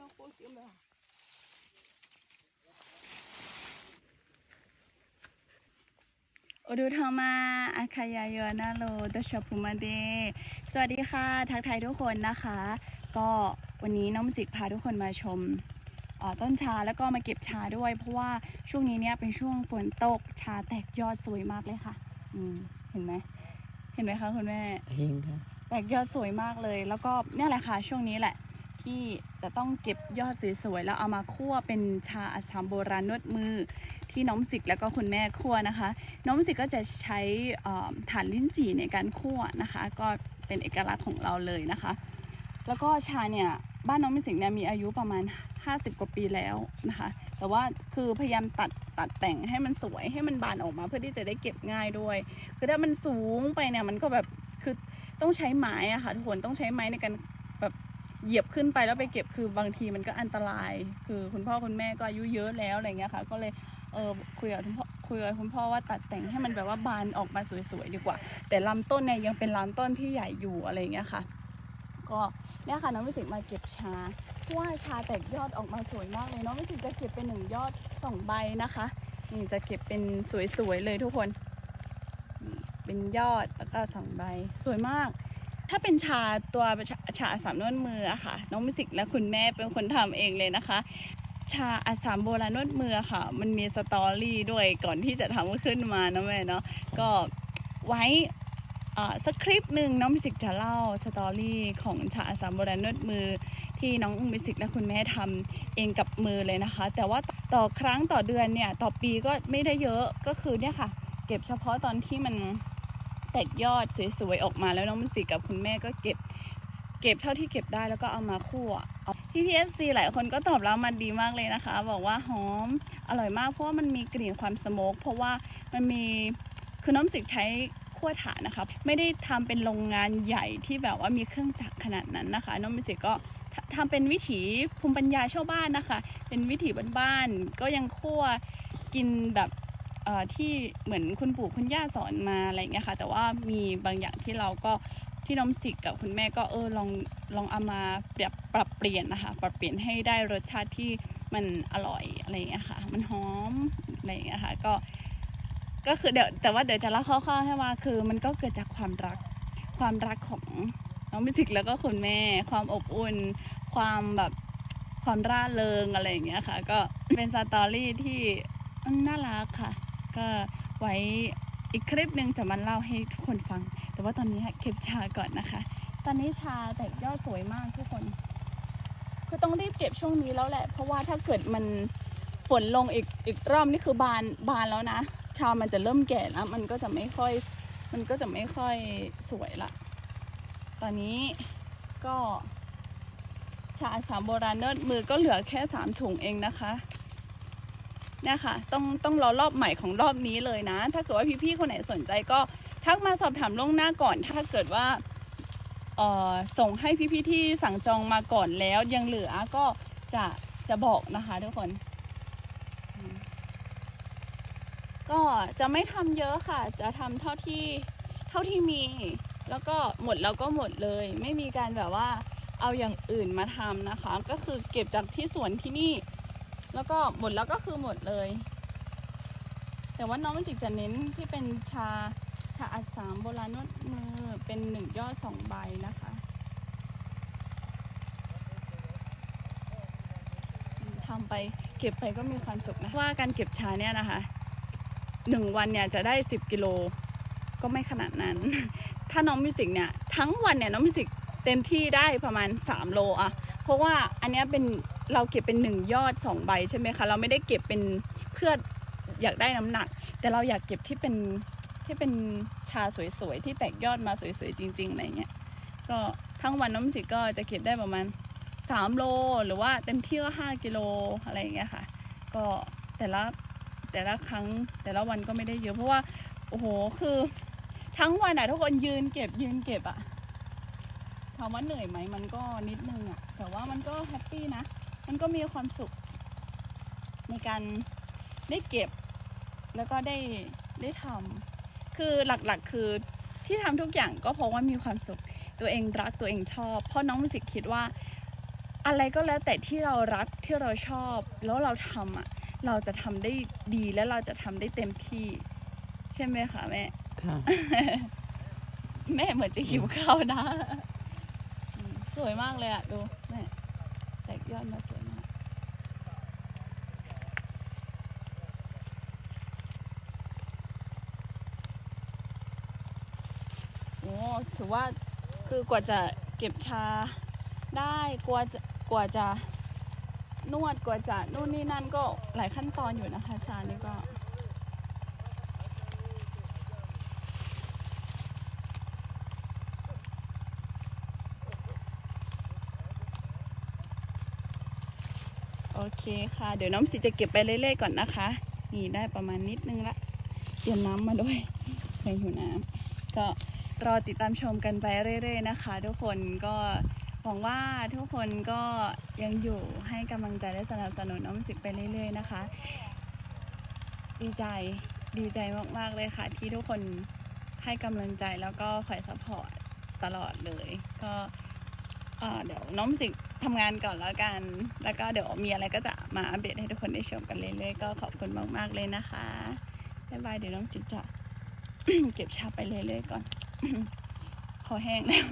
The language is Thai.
เราโคตรเลยโอดูทามาอาคายายอนาโลตชพุมาเด สวัสดีค่ะ ทักทายทุกคนนะคะ ก็วันนี้น้องมิวสิกพาทุกคนมาชมเอ่อต้นชาแล้วก็มาเก็บชาด้วย เพราะว่าช่วงนี้เนี่ยเป็นช่วงฝนตกชาแตกยอดสวยมากเลยค่ะ อืมเห็นไหมเห็นไหมคะคุณแม่เฮงค่ะแตกยอดสวยมากเลย แล้วก็เนี่ยแหละค่ะ ช่วงนี้แหละ ที่จะต้องเก็บยอดสวยๆแล้วเอามาคั่วเป็นชาอัสสัมโบราณนวดมือ ที่น้องสิกแล้วก็คุณแม่คั่วนะคะ น้องสิกก็จะใช้เอ่อถ่านลิ้นจี่ในการคั่วนะคะ ก็เป็นเอกลักษณ์ของเราเลยนะคะ แล้วก็ชาเนี่ยบ้านน้องมิสิกเนี่ยมีอายุประมาณ 50 กว่าปีแล้วนะคะ แต่ว่าคือพยายามตัดตัดแต่งให้มันสวยให้มันบานออกมาเพื่อที่จะได้เก็บง่ายด้วย คือถ้ามันสูงไปเนี่ยมันก็แบบคือต้องใช้ไม้อะค่ะทุกคนต้องใช้ไม้ในการ เหยียบขึ้นไปแล้วไปเก็บคือบางทีมันก็อันตราย คือคุณพ่อคุณแม่ก็อายุเยอะแล้วอะไรเงี้ยค่ะ ก็เลยเออคุยกับคุณพ่อคุยกับคุณพ่อว่าตัดแต่งให้มันแบบว่าบานออกมาสวยๆดีกว่า แต่ลำต้นเนี่ยยังเป็นลำต้นที่ใหญ่อยู่อะไรเงี้ยค่ะ ก็เนี่ยค่ะน้องวิสิกมาเก็บชาเพราะว่าชาแตกยอดออกมาสวยมากเลยน้องวิสิกจะเก็บเป็นหนึ่งยอดสองใบนะคะนี่จะเก็บเป็นสวยๆเลยทุกคนนี่เป็นยอดแล้วก็สองใบสวยมาก ถ้าเป็นชาตัวชาชาอัสสามนวดมืออะค่ะ น้องมิสิกและคุณแม่เป็นคนทำเองเลยนะคะ ชาอัสสามโบราณนวดมือค่ะ มันมีสตอรี่ด้วยก่อนที่จะทำขึ้นมานะแม่เนาะก็ไว้สักคลิปหนึ่งน้องมิสิกจะเล่าสตอรี่ของชาอัสสามโบราณนวดมือ ที่น้องมิสิกและคุณแม่ทำเองกับมือเลยนะคะ แต่ว่าต่อครั้งต่อเดือนเนี่ยต่อปีก็ไม่ได้เยอะก็คือเนี่ยค่ะ เก็บเฉพาะตอนที่มัน แตกยอดสวยๆออกมาแล้วน้องมิสิกับคุณแม่ก็เก็บ เก็บเท่าที่เก็บได้แล้วก็เอามาคั่วพี่พีเอฟซีหลายคนก็ตอบรับมันดีมากเลยนะคะ บอกว่าหอมอร่อยมากเพราะว่ามันมีกลิ่นความสโมกเพราะว่ามันมีคือน้องมิสิกใช้คั่วถ่านนะคะไม่ได้ทำเป็นโรงงานใหญ่ที่แบบว่ามีเครื่องจักรขนาดนั้นนะคะ น้องมิสิกก็ททำเป็นวิถีภูมิปัญญาชาวบ้านนะคะ เป็นวิถีบ้านๆก็ยังคั่วกินแบบ ที่เหมือนคุณปู่คุณย่าสอนมาอะไรเงี้ยค่ะ แต่ว่ามีบางอย่างที่เราก็ที่น้องสิกกับคุณแม่ก็เออลองลองเอามาเปรียบปรับเปลี่ยนนะคะปรับเปลี่ยนให้ได้รสชาติที่มันอร่อยอะไรเงี้ยค่ะ มันหอมอะไรเงี้ยค่ะก็ ก็คือเดี๋ยวแต่ว่าเดี๋ยวจะเล่าคร่าวๆให้ว่าคือ มันก็เกิดจากความรักความรักของน้องมิสิกแล้วก็คุณแม่ ความอบอุ่น ความแบบความร่าเริงอะไรอย่างเงี้ยค่ะ ก็เป็นสตอรี่ที่น่ารักค่ะ ก็ไว้อีกคลิปหนึ่งจะมาเล่าให้ทุกคนฟัง แต่ว่าตอนนี้เก็บชาก่อนนะคะ ตอนนี้ชาแตกยอดสวยมากทุกคน คือต้องรีบเก็บช่วงนี้แล้วแหละ เพราะว่าถ้าเกิดมันฝนลงอีกอีกรอบนี่คือบานบานแล้วนะ ชามันจะเริ่มแก่แล้วมันก็จะไม่ค่อย มันก็จะไม่ค่อยสวยละ ตอนนี้ก็ชาสามโบราณเนิร์ดมือก็เหลือแค่สามถุงเองนะคะ เนี่ยค่ะต้องต้องรอรอบใหม่ของรอบนี้เลยนะ ถ้าเกิดว่าพี่ๆคนไหนสนใจก็ทักมาสอบถามล่วงหน้าก่อน ถ้าเกิดว่าเอ่อส่งให้พี่ๆที่สั่งจองมาก่อนแล้วยังเหลือก็จะจะบอกนะคะทุกคน ก็จะไม่ทำเยอะค่ะ จะทำเท่าที่เท่าที่มี แล้วก็หมดแล้วก็หมดเลย ไม่มีการแบบว่าเอาอย่างอื่นมาทำนะคะ ก็คือเก็บจากที่สวนที่นี่ แล้วก็หมดแล้วก็คือหมดเลย แต่ว่าน้องมิจิกจะเน้นที่เป็นชาชาอัสสามโบราณนวดมือเป็นหนึ่งยอดสองใบนะคะทำไปเก็บไปก็มีความสุขนะว่าการเก็บชาเนี่ยนะคะหนึ่งวันเนี่ยจะได้สิบกิโลก็ไม่ขนาดนั้น ถ้าน้องมิวสิกเนี่ยทั้งวันเนี่ยน้องมิวสิกเต็มที่ได้ประมาณ 3 โลอะเพราะว่าอันนี้เป็น เราเก็บเป็น1ยอด2ใบใช่ไหมคะ เราไม่ได้เก็บเป็นเพื่ออยากได้น้ำหนัก แต่เราอยากเก็บที่เป็นที่เป็นชาสวยๆที่แตกยอดมาสวยๆจริงๆอะไรเงี้ยก็ทั้งวันน้ำสิก็จะเก็บได้ประมาณ3โลหรือว่าเต็มที่ก็5กิโลอะไรอย่างเงี้ยค่ะ ก็แต่ละแต่ละครั้งแต่ละวันก็ไม่ได้เยอะเพราะว่าโอ้โหคือ ทั้งวันอะทุกคนยืนเก็บยืนเก็บอะถามว่าเหนื่อยไหมมันก็นิดนึงอะแต่ว่ามันก็แฮปปี้นะ มันก็มีความสุข ในการได้เก็บ แล้วก็ได้ได้ทำคือหลักๆ คือที่ทำทุกอย่างก็เพราะว่ามีความสุข ตัวเองรักตัวเองชอบ เพราะน้องมิวสิกคิดว่า อะไรก็แล้วแต่ที่เรารักที่เราชอบ แล้วเราทำอะ เราจะทำได้ดีและเราจะทำได้เต็มที่ ใช่ไหมคะแม่ค่ะแม่เหมือนจะหิวข้าวนะอืมสวยมากเลยอะดูแม่แตกยอดมาสวยมาก โอ้ ถือว่าคือกว่าจะเก็บชาได้กว่าจะกว่าจะนวดกว่าจะนู่นนี่นั่นก็หลายขั้นตอนอยู่นะคะ ชานี่ก็โอเคค่ะ เดี๋ยวน้องสิจะเก็บไปเรื่อยๆก่อนนะคะ นี่ได้ประมาณนิดนึงละ เตรียมน้ำมาด้วยใครหิวน้ำก็ รอติดตามชมกันไปเรื่อย ๆ นะคะ ทุกคนก็หวังว่าทุกคนก็ยังอยู่ให้กำลังใจและสนับสนุนน้องสิไปเรื่อย ๆ นะคะ ดีใจดีใจมากๆเลยค่ะ ที่ทุกคนให้กำลังใจแล้วก็คอยซัพพอร์ตตลอดเลย ก็เดี๋ยวน้องสิทำงานก่อนแล้วกัน แล้วก็เดี๋ยวมีอะไรก็จะมาอัปเดตให้ทุกคนได้ชมกันเรื่อยๆก็ขอบคุณมากๆเลยนะคะบ๊ายบายเดี๋ยวน้องสิจะเก็บชาไปเรื่อยๆก่อน คอแห้งแล้ว